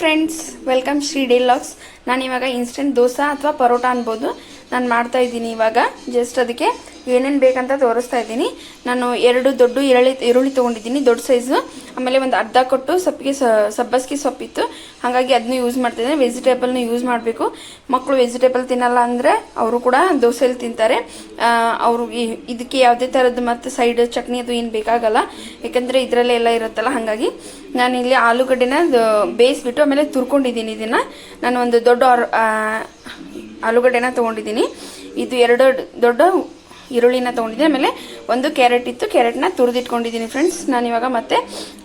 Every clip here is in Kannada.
ಫ್ರೆಂಡ್ಸ್ ವೆಲ್ಕಮ್ ಶ್ರೀ ಡಿಲಾಕ್ಸ್ ನಾನಿವಾಗ ಇನ್ಸ್ಟೆಂಟ್ ದೋಸೆ ಅಥವಾ ಪರೋಟ ಅನ್ಬೋದು. ನಾನು ಮಾಡ್ತಾ ಇದ್ದೀನಿ ಇವಾಗ. ಜಸ್ಟ್ ಅದಕ್ಕೆ ಏನೇನು ಬೇಕಂತ ತೋರಿಸ್ತಾ ಇದ್ದೀನಿ. ನಾನು ಎರಡು ದೊಡ್ಡ ಈರುಳ್ಳಿ ಈರುಳ್ಳಿ ತೊಗೊಂಡಿದ್ದೀನಿ, ದೊಡ್ಡ ಸೈಜು ಆಮೇಲೆ ಒಂದು ಅರ್ಧ ಕೊಟ್ಟು ಸೊಪ್ಪಿಗೆ ಸಬ್ಬಸ್ಗೆ ಸೊಪ್ಪಿತ್ತು. ಹಾಗಾಗಿ ಅದನ್ನು ಯೂಸ್ ಮಾಡ್ತಿದ್ದೀನಿ ವೆಜಿಟೇಬಲ್ನ ಯೂಸ್ ಮಾಡಬೇಕು. ಮಕ್ಕಳು ವೆಜಿಟೇಬಲ್ ತಿನ್ನಲ್ಲ ಅಂದರೆ ಅವರು ಕೂಡ ದೋಸೆಯಲ್ಲಿ ತಿಂತಾರೆ. ಅವರು ಇದಕ್ಕೆ ಯಾವುದೇ ಥರದ್ದು ಮತ್ತು ಸೈಡ್ ಚಟ್ನಿ ಅದು ಏನು ಬೇಕಾಗಲ್ಲ. ಯಾಕಂದರೆ ಇದರಲ್ಲೇ ಎಲ್ಲ ಇರುತ್ತಲ್ಲ, ಹಾಗಾಗಿ ನಾನು ಇಲ್ಲಿ ಆಲೂಗಡ್ಡೆನ ಬೇಯಿಸ್ಬಿಟ್ಟು ಆಮೇಲೆ ತುರ್ಕೊಂಡಿದ್ದೀನಿ ಇದನ್ನು. ನಾನು ಒಂದು ದೊಡ್ಡ ಆಲೂಗಡ್ಡೆನ ತೊಗೊಂಡಿದ್ದೀನಿ. ಇದು ಎರಡು ದೊಡ್ಡ ಈರುಳ್ಳಿನ ತೊಗೊಂಡಿದ್ದೀನಿ. ಆಮೇಲೆ ಒಂದು ಕ್ಯಾರೆಟ್ ಇತ್ತು. ಕ್ಯಾರೆಟ್ನ ತುರಿದಿಟ್ಕೊಂಡಿದ್ದೀನಿ ಫ್ರೆಂಡ್ಸ್. ನಾನು ಇವಾಗ ಮತ್ತೆ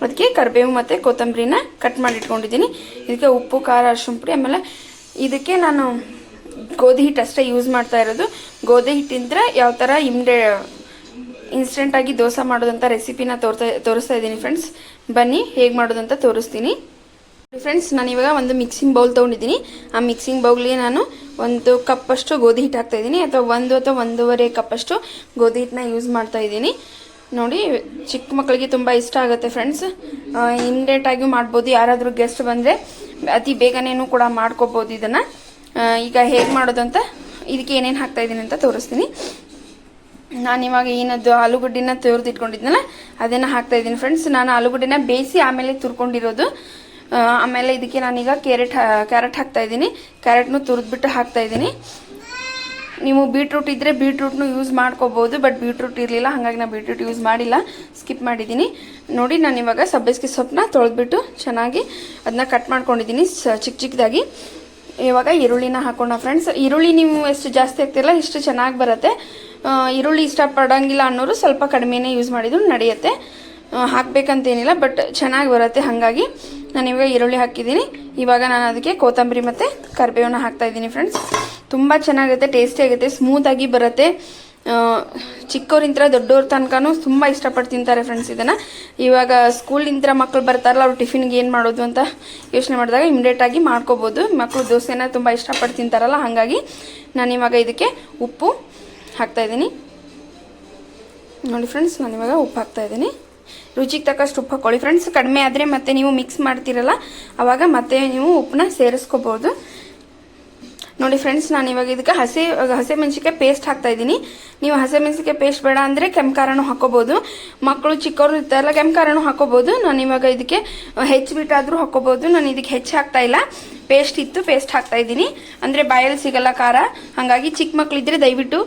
ಅದಕ್ಕೆ ಕರಿಬೇವು ಮತ್ತು ಕೊತ್ತಂಬರಿನ ಕಟ್ ಮಾಡಿ ಇಟ್ಕೊಂಡಿದ್ದೀನಿ ಇದಕ್ಕೆ ಉಪ್ಪು, ಖಾರ ಅರಿಶಿನ ಪುಡಿ, ಆಮೇಲೆ ಇದಕ್ಕೆ ನಾನು ಗೋಧಿ ಹಿಟ್ಟು ಅಷ್ಟೇ ಯೂಸ್ ಮಾಡ್ತಾ ಇರೋದು. ಗೋಧಿ ಹಿಟ್ಟಿಂದ ಯಾವ ಥರ ಇಮ್ಡೆ ಇನ್ಸ್ಟೆಂಟಾಗಿ ದೋಸೆ ಮಾಡೋದಂಥ ರೆಸಿಪಿನ ತೋರ್ತಾ, ತೋರಿಸ್ತಾ ಇದ್ದೀನಿ ಫ್ರೆಂಡ್ಸ್. ಬನ್ನಿ ಹೇಗೆ ಮಾಡೋದಂತ ತೋರಿಸ್ತೀನಿ. ಫ್ರೆಂಡ್ಸ್ ನಾನು ಇವಾಗ ಒಂದು ಮಿಕ್ಸಿಂಗ್ ಬೌಲ್ ತೊಗೊಂಡಿದ್ದೀನಿ. ಆ ಮಿಕ್ಸಿಂಗ್ ಬೌಲ್ಗೆ ನಾನು ಒಂದು ಕಪ್ಪಷ್ಟು ಗೋಧಿ ಹಿಟ್ಟು ಹಾಕ್ತಾ ಇದ್ದೀನಿ. ಅಥವಾ ಒಂದು ಅಥವಾ ಒಂದೂವರೆ ಕಪ್ಪಷ್ಟು ಗೋಧಿ ಹಿಟ್ಟನ್ನ ಯೂಸ್ ಮಾಡ್ತಾ ಇದ್ದೀನಿ. ನೋಡಿ, ಚಿಕ್ಕ ಮಕ್ಕಳಿಗೆ ತುಂಬ ಇಷ್ಟ ಆಗುತ್ತೆ ಫ್ರೆಂಡ್ಸ್ ಇಮಿಡಿಯೇಟಾಗಿ ಮಾಡ್ಬೋದು. ಯಾರಾದರೂ ಗೆಸ್ಟ್ ಬಂದರೆ ಅತಿ ಬೇಗನೇನು ಕೂಡ ಮಾಡ್ಕೋಬೋದು ಇದನ್ನು. ಈಗ ಹೇಗೆ ಮಾಡೋದು ಅಂತ ಇದಕ್ಕೆ ಏನೇನು ಹಾಕ್ತಾ ಇದ್ದೀನಿ ಅಂತ ತೋರಿಸ್ತೀನಿ. ನಾನು ಇವಾಗ ಏನದು ಆಲೂಗಡ್ಡಿನ ತುರಿದಿಟ್ಕೊಂಡಿದ್ನಲ್ಲ ಅದನ್ನು ಹಾಕ್ತಾ ಇದ್ದೀನಿ ಫ್ರೆಂಡ್ಸ್ ನಾನು ಆಲೂಗಡ್ಡೆನ ಬೇಯಿಸಿ ಆಮೇಲೆ ತುರ್ಕೊಂಡಿರೋದು. ಆಮೇಲೆ ಇದಕ್ಕೆ ನಾನೀಗ ಕ್ಯಾರೆಟ್ ಕ್ಯಾರೆಟ್ ಹಾಕ್ತಾ ಇದ್ದೀನಿ. ಕ್ಯಾರೆಟ್ನು ತುರಿದ್ಬಿಟ್ಟು ಹಾಕ್ತಾ ಇದ್ದೀನಿ. ನೀವು ಬೀಟ್ರೂಟ್ ಇದ್ದರೆ ಬೀಟ್ರೂಟ್ನು ಯೂಸ್ ಮಾಡ್ಕೋಬೋದು ಬಟ್ ಬೀಟ್ರೂಟ್ ಇರಲಿಲ್ಲ, ಹಾಗಾಗಿ ನಾನು ಬೀಟ್ರೂಟ್ ಯೂಸ್ ಮಾಡಿಲ್ಲ. ಸ್ಕಿಪ್ ಮಾಡಿದ್ದೀನಿ. ನೋಡಿ, ನಾನು ಇವಾಗ ಸಬ್ಬಸಿಗೆ ಸೊಪ್ಪನ್ನ ತೊಳೆದ್ಬಿಟ್ಟು ಚೆನ್ನಾಗಿ ಅದನ್ನ ಕಟ್ ಮಾಡ್ಕೊಂಡಿದ್ದೀನಿ ಚಿಕ್ಕ ಚಿಕ್ಕದಾಗಿ ಇವಾಗ ಈರುಳ್ಳಿನ ಹಾಕೋಣ ಫ್ರೆಂಡ್ಸ್ ಈರುಳ್ಳಿ ನೀವು ಎಷ್ಟು ಜಾಸ್ತಿ ಹಾಕ್ತಿರಲ್ಲ, ಇಷ್ಟು ಚೆನ್ನಾಗಿ ಬರುತ್ತೆ. ಈರುಳ್ಳಿ ಇಷ್ಟಪಡೋಂಗಿಲ್ಲ ಅನ್ನೋರು ಸ್ವಲ್ಪ ಕಡಿಮೆನೇ ಯೂಸ್ ಮಾಡಿದ್ರು, ನಡೆಯುತ್ತೆ. ಹಾಕ್ಬೇಕಂತೇನಿಲ್ಲ ಬಟ್ ಚೆನ್ನಾಗಿ ಬರುತ್ತೆ. ಹಾಗಾಗಿ ನಾನು ಇವಾಗ ಈರುಳ್ಳಿ ಹಾಕಿದ್ದೀನಿ. ಇವಾಗ ನಾನು ಅದಕ್ಕೆ ಕೊತ್ತಂಬರಿ ಮತ್ತು ಕರಿಬೇವನ್ನ ಹಾಕ್ತಾ ಇದ್ದೀನಿ ಫ್ರೆಂಡ್ಸ್ ತುಂಬ ಚೆನ್ನಾಗಿರುತ್ತೆ ಟೇಸ್ಟಿ ಆಗುತ್ತೆ ಸ್ಮೂತಾಗಿ ಬರುತ್ತೆ. ಚಿಕ್ಕವ್ರಿಂತ ದೊಡ್ಡವ್ರ ತನಕನೂ ತುಂಬ ಇಷ್ಟಪಟ್ಟು ತಿಂತಾರೆ ಫ್ರೆಂಡ್ಸ್ ಇದನ್ನು. ಇವಾಗ ಸ್ಕೂಲಿಂದ ಮಕ್ಕಳು ಬರ್ತಾರಲ್ಲ, ಅವ್ರು ಟಿಫಿನ್ಗೆ ಏನು ಮಾಡೋದು ಅಂತ ಯೋಚನೆ ಮಾಡಿದಾಗ ಇಮಿಡಿಯೇಟಾಗಿ ಮಾಡ್ಕೋಬೋದು. ಮಕ್ಕಳು ದೋಸೆನ ತುಂಬ ಇಷ್ಟಪಟ್ಟು ತಿಂತಾರಲ್ಲ, ಹಾಗಾಗಿ ನಾನು ಇವಾಗ ಇದಕ್ಕೆ ಉಪ್ಪು ಹಾಕ್ತಾಯಿದ್ದೀನಿ ನೋಡಿ ಫ್ರೆಂಡ್ಸ್ ನಾನು ಇವಾಗ ಉಪ್ಪು ಹಾಕ್ತಾ ಇದ್ದೀನಿ. ರುಚಿಗೆ ತಕ್ಕಷ್ಟು ಉಪ್ಪು ಹಾಕೊಳ್ಳಿ. ಫ್ರೆಂಡ್ಸ್ ಕಡಿಮೆ ಆದರೆ ಮತ್ತೆ ನೀವು ಮಿಕ್ಸ್ ಮಾಡ್ತೀರಲ್ಲ ಆವಾಗ ಮತ್ತೆ ನೀವು ಉಪ್ಪನ್ನ ಸೇರಿಸ್ಕೋಬೋದು. ನೋಡಿ ಫ್ರೆಂಡ್ಸ್ ನಾನು ಇವಾಗ ಇದಕ್ಕೆ ಹಸಿ ಹಸಿ ಪೇಸ್ಟ್ ಹಾಕ್ತಾ ಇದ್ದೀನಿ. ನೀವು ಹಸಿ ಮೆಣಸಿಕಾಯಿ ಪೇಸ್ಟ್ ಬೇಡ ಅಂದರೆ ಕೆಂಪು ಹಾಕೋಬೋದು. ಮಕ್ಕಳು ಚಿಕ್ಕವರು ಇರ್ತಾರಲ್ಲ, ಕೆಂಪು ಖಾರನೂ ಹಾಕೋಬೋದು. ನಾನು ಇವಾಗ ಇದಕ್ಕೆ ಹೆಚ್ಚಿಬಿಟ್ಟಾದರೂ ಹಾಕೋಬೋದು. ನಾನು ಇದಕ್ಕೆ ಹೆಚ್ಚು ಹಾಕ್ತಾ ಇಲ್ಲ. ಪೇಸ್ಟ್ ಇತ್ತು ಪೇಸ್ಟ್ ಹಾಕ್ತಾ ಇದ್ದೀನಿ. ಅಂದರೆ ಬಾಯಲ್ಲಿ ಸಿಗಲ್ಲ ಖಾರ. ಹಾಗಾಗಿ ಚಿಕ್ಕ ಮಕ್ಕಳಿದ್ರೆ ದಯವಿಟ್ಟು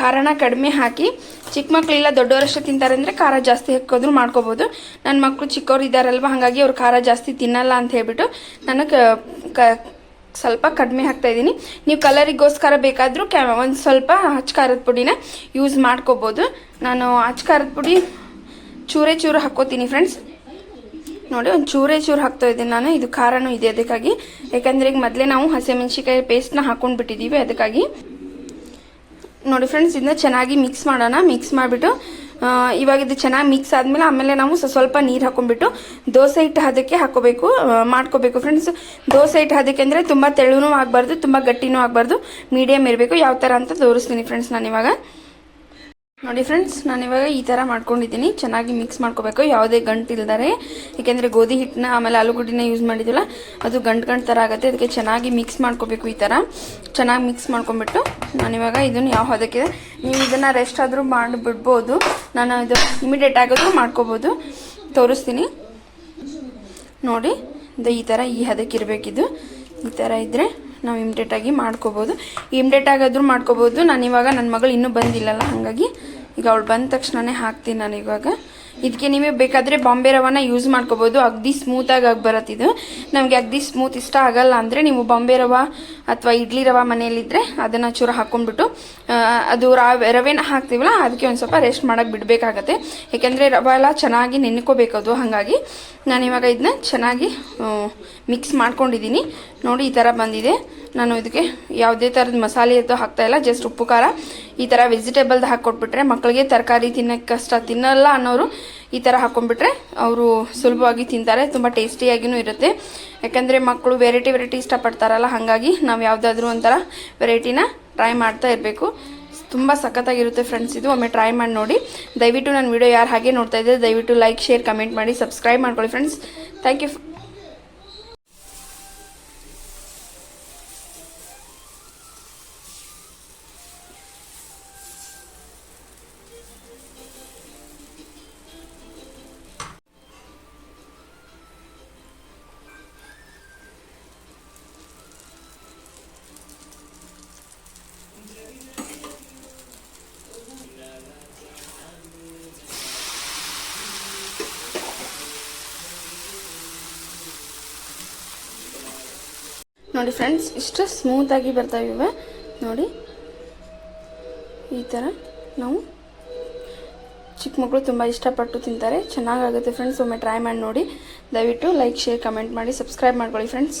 ಖಾರನ ಕಡಿಮೆ ಹಾಕಿ. ಚಿಕ್ಕ ಮಕ್ಕಳಿಲ್ಲ ದೊಡ್ಡವರಷ್ಟೇ ತಿಂತಾರೆ ಅಂದರೆ ಖಾರ ಜಾಸ್ತಿ ಹಾಕೋದ್ರು ಮಾಡ್ಕೋಬೋದು. ನನ್ನ ಮಕ್ಕಳು ಚಿಕ್ಕವ್ರು ಇದ್ದಾರಲ್ವ, ಹಾಗಾಗಿ ಅವ್ರು ಖಾರ ಜಾಸ್ತಿ ತಿನ್ನಲ್ಲ ಅಂತ ಹೇಳ್ಬಿಟ್ಟು ನಾನು ಸ್ವಲ್ಪ ಕಡಿಮೆ ಹಾಕ್ತಾ ಇದ್ದೀನಿ. ನೀವು ಕಲರಿಗೋಸ್ಕರ ಬೇಕಾದರೂ ಕ್ಯಾ, ಒಂದು ಸ್ವಲ್ಪ ಹಚ್ಚ ಖಾರದ ಪುಡಿನ ಯೂಸ್ ಮಾಡ್ಕೋಬೋದು. ನಾನು ಹಚ್ಚ ಖಾರದ ಪುಡಿ ಚೂರೇ ಚೂರು ಹಾಕ್ಕೋತೀನಿ ಫ್ರೆಂಡ್ಸ್ ನೋಡಿ, ಒಂದು ಚೂರೇ ಚೂರು ಹಾಕ್ತಾ ಇದ್ದೀನಿ ನಾನು. ಇದು ಖಾರನೂ ಇದೆ ಅದಕ್ಕಾಗಿ. ಯಾಕಂದರೆ ಈಗ ಮೊದಲೇ ನಾವು ಹಸಿಮೆಣಸಿಕಾಯಿ ಪೇಸ್ಟ್ನ ಹಾಕೊಂಡು ಬಿಟ್ಟಿದ್ದೀವಿ ಅದಕ್ಕಾಗಿ. ನೋಡಿ ಫ್ರೆಂಡ್ಸ್ ಇದನ್ನ ಚೆನ್ನಾಗಿ ಮಿಕ್ಸ್ ಮಾಡೋಣ. ಮಿಕ್ಸ್ ಮಾಡಿಬಿಟ್ಟು ಇವಾಗ ಇದು ಚೆನ್ನಾಗಿ ಮಿಕ್ಸ್ ಆದಮೇಲೆ ಆಮೇಲೆ ನಾವು ಸ್ವಲ್ಪ ನೀರು ಹಾಕೊಂಡ್ಬಿಟ್ಟು ದೋಸೆ ಹಿಟ್ಟು ಹದಕ್ಕೆ ಹಾಕೋಬೇಕು ಮಾಡ್ಕೋಬೇಕು ಫ್ರೆಂಡ್ಸ್ ದೋಸೆ ಹಿಟ್ಟು ಹದಕ್ಕೆ ಅಂದರೆ ತುಂಬ ತೆಳುನೂ ಆಗಬಾರ್ದು, ತುಂಬ ಗಟ್ಟಿನೂ ಆಗಬಾರ್ದು ಮೀಡಿಯಮ್ ಇರಬೇಕು. ಯಾವ ಥರ ಅಂತ ತೋರಿಸ್ತೀನಿ ಫ್ರೆಂಡ್ಸ್ ನಾನು ಇವಾಗ. ನೋಡಿ ಫ್ರೆಂಡ್ಸ್ ನಾನು ಇವಾಗ ಈ ಥರ ಮಾಡ್ಕೊಂಡಿದ್ದೀನಿ. ಚೆನ್ನಾಗಿ ಮಿಕ್ಸ್ ಮಾಡ್ಕೋಬೇಕು. ಯಾವುದೇ ಗಂಟು ಇಲ್ದಾರೆ. ಏಕೆಂದರೆ ಗೋಧಿ ಹಿಟ್ಟನ್ನ, ಆಮೇಲೆ ಆಲೂಗಡ್ಡಿನ ಯೂಸ್ ಮಾಡಿದ್ವಲ್ಲ, ಅದು ಗಂಟು ಗಂಟು ಥರ ಆಗುತ್ತೆ. ಅದಕ್ಕೆ ಚೆನ್ನಾಗಿ ಮಿಕ್ಸ್ ಮಾಡ್ಕೋಬೇಕು ಈ ಥರ ಚೆನ್ನಾಗಿ ಮಿಕ್ಸ್ ಮಾಡ್ಕೊಂಬಿಟ್ಟು ನಾನಿವಾಗ ಇದನ್ನು ಯಾವ ಹದಕ್ಕೆ ನೀವು ಇದನ್ನು ರೆಸ್ಟ್ ಆದರೂ ಮಾಡಿಬಿಡ್ಬೋದು. ನಾನು ಇದು ಇಮಿಡಿಯೇಟ್ ಆಗೋದು ಮಾಡ್ಕೋಬೋದು. ತೋರಿಸ್ತೀನಿ. ನೋಡಿ ಈ ಥರ ಈ ಹದಕ್ಕೆ ಇರಬೇಕಿದು. ಈ ಥರ ಇದ್ದರೆ ನಾವು ಇಮ್ಡೇಟಾಗಿ ಮಾಡ್ಕೋಬೋದು. ಇಮಿಡಿಯೇಟ್ ಆಗಾದರೂ ಮಾಡ್ಕೋಬೋದು. ನಾನು ಇವಾಗ ನನ್ನ ಮಗಳು ಇನ್ನೂ ಬಂದಿಲ್ಲಲ್ಲ, ಹಾಗಾಗಿ ಈಗ ಅವಳು ಬಂದ ತಕ್ಷಣನೇ ಹಾಕ್ತೀನಿ ನಾನು ಇವಾಗ. ಇದಕ್ಕೆ ನೀವೇ ಬೇಕಾದರೆ ಬಾಂಬೆ ರವಾನ ಯೂಸ್ ಮಾಡ್ಕೋಬೋದು. ಅಗ್ದಿ ಸ್ಮೂತಾಗಿ ಆಗಿ ಬರುತ್ತೆ ಇದು. ನಮಗೆ ಅಗ್ದಿ ಸ್ಮೂತ್ ಇಷ್ಟ ಆಗಲ್ಲ ಅಂದರೆ ನೀವು ಬಾಂಬೆ ರವ ಅಥವಾ ಇಡ್ಲಿ ರವ ಮನೆಯಲ್ಲಿದ್ದರೆ ಅದನ್ನು ಚೂರು ಹಾಕ್ಕೊಂಡ್ಬಿಟ್ಟು ಅದು ರವೆ ರವೆನ ಹಾಕ್ತೀವಲ್ಲ ಅದಕ್ಕೆ ಒಂದು ಸ್ವಲ್ಪ ರೆಸ್ಟ್ ಮಾಡೋಕ್ಕೆ ಬಿಡಬೇಕಾಗತ್ತೆ. ಏಕೆಂದರೆ ರವೆ ಎಲ್ಲ ಚೆನ್ನಾಗಿ ನೆನ್ಕೋಬೇಕದು ಹಾಗಾಗಿ ನಾನು ಇವಾಗ ಇದನ್ನ ಚೆನ್ನಾಗಿ ಮಿಕ್ಸ್ ಮಾಡ್ಕೊಂಡಿದ್ದೀನಿ ನೋಡಿ ಈ ಥರ ಬಂದಿದೆ. ನಾನು ಇದಕ್ಕೆ ಯಾವುದೇ ಥರದ ಮಸಾಲೆ ಅದು ಹಾಕ್ತಾ ಇಲ್ಲ ಜಸ್ಟ್ ಉಪ್ಪು, ಖಾರ ಈ ಥರ ವೆಜಿಟೇಬಲ್ದು ಹಾಕ್ಕೊಟ್ಬಿಟ್ರೆ ಮಕ್ಕಳಿಗೆ ತರಕಾರಿ ತಿನ್ನೋಕ್ಕೆ ಕಷ್ಟ ತಿನ್ನಲ್ಲ ಅನ್ನೋರು ಈ ಥರ ಹಾಕ್ಕೊಂಡ್ಬಿಟ್ರೆ ಅವರು ಸುಲಭವಾಗಿ ತಿಂತಾರೆ, ತುಂಬ ಟೇಸ್ಟಿಯಾಗಿಯೂ ಇರುತ್ತೆ. ಯಾಕೆಂದರೆ ಮಕ್ಕಳು ವೆರೈಟಿ ವೆರೈಟಿ ಇಷ್ಟಪಡ್ತಾರಲ್ಲ, ಹಾಗಾಗಿ ನಾವು ಯಾವುದಾದ್ರೂ ಒಂಥರ ವೆರೈಟಿನ ಟ್ರೈ ಮಾಡ್ತಾ ಇರಬೇಕು. ತುಂಬ ಸಖತ್ತಾಗಿರುತ್ತೆ ಫ್ರೆಂಡ್ಸ್ ಇದು ಒಮ್ಮೆ ಟ್ರೈ ಮಾಡಿ ನೋಡಿ. ದಯವಿಟ್ಟು ನನ್ನ ವಿಡಿಯೋ ಯಾರು ಹಾಗೆ ನೋಡ್ತಾ ಇದ್ದರೆ ದಯವಿಟ್ಟು ಲೈಕ್ ಶೇರ್ ಕಮೆಂಟ್ ಮಾಡಿ ಸಬ್ಸ್ಕ್ರೈಬ್ ಮಾಡ್ಕೊಳ್ಳಿ ಫ್ರೆಂಡ್ಸ್ ಥ್ಯಾಂಕ್ ಯು ನೋಡಿ ಫ್ರೆಂಡ್ಸ್ ಇಷ್ಟು ಸ್ಮೂತಾಗಿ ಬರ್ತಾಯಿವೆ ನೋಡಿ, ಈ ಥರ ನಾವು ಚಿಕ್ಕ ಮಕ್ಕಳು ತುಂಬ ಇಷ್ಟಪಟ್ಟು ತಿಂತಾರೆ. ಚೆನ್ನಾಗಾಗುತ್ತೆ ಫ್ರೆಂಡ್ಸ್ ಒಮ್ಮೆ ಟ್ರೈ ಮಾಡಿ ನೋಡಿ. ದಯವಿಟ್ಟು ಲೈಕ್ ಶೇರ್ ಕಮೆಂಟ್ ಮಾಡಿ ಸಬ್ಸ್ಕ್ರೈಬ್ ಮಾಡ್ಕೊಳ್ಳಿ ಫ್ರೆಂಡ್ಸ್